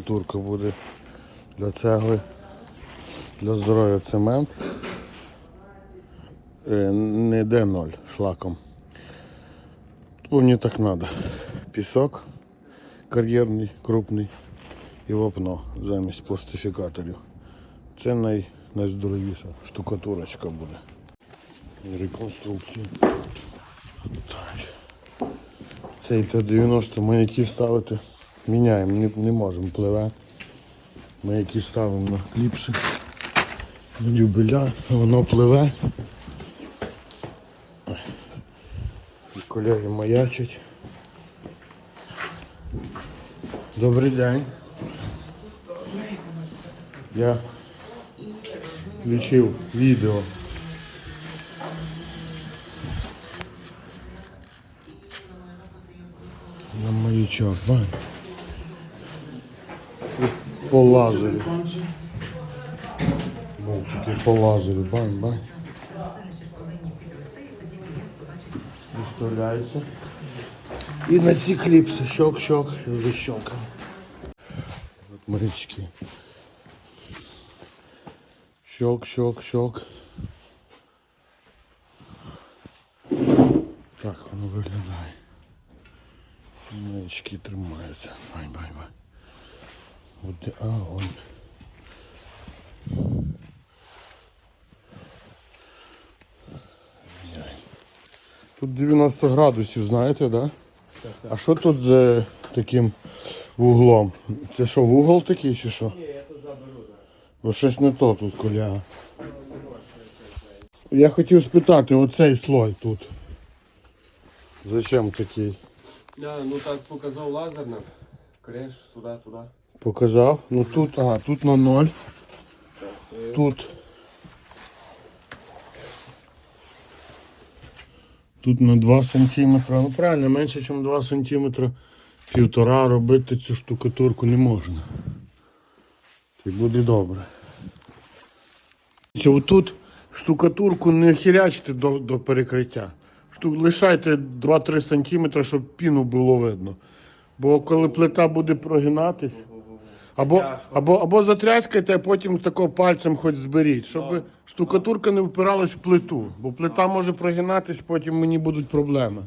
Турка буде для цегли, для здоров'я цемент. Е, Не Д0 шлаком. Бо мені так треба. Пісок кар'єрний, крупний і вапно замість пластифікаторів. Це най, найздоровіша штукатурочка буде. Реконструкція. Цей Т-90 маяки ставити. Міняємо, не, не можемо пливе. Маяки ставимо на кліпси. На воно пливе. І колеги маячать. Добрий день. Я включив відео. На маячок, бань. І По лазеру. Болтики по лазеру, бань, бань. Виставляється. І на ці кліпси щок-щок, защелкав. От морячки. Щок, щок, щок. Так воно виглядає. Маячки тримаються. Бань, бань, бань. От а, он. Тут 90 градусів, знаєте, да? А що тут за таким вуглом? Це що, вугол такий чи що? Ні, я тут заберу зараз. Бо щось не то тут, коляга. Я хотів спитати, оцей слой тут. Зачем такий? Да, ну так показав лазер нам. Креш, сюди, туди. Показав. Ну тут, ага, тут на ноль. Тут. Тут на 2 сантиметра. Ну правильно, менше, ніж 2 сантиметра. Півтора робити цю штукатурку не можна. І буде добре. Це Тут штукатурку не хірячте до, до перекриття. Шту, лишайте 2-3 сантиметри, щоб піну було видно. Бо коли плита буде прогинатись, або, або, або затряскайте, а потім тако пальцем хоч зберіть, щоб штукатурка не впиралась в плиту. Бо плита може прогинатись, потім мені будуть проблеми.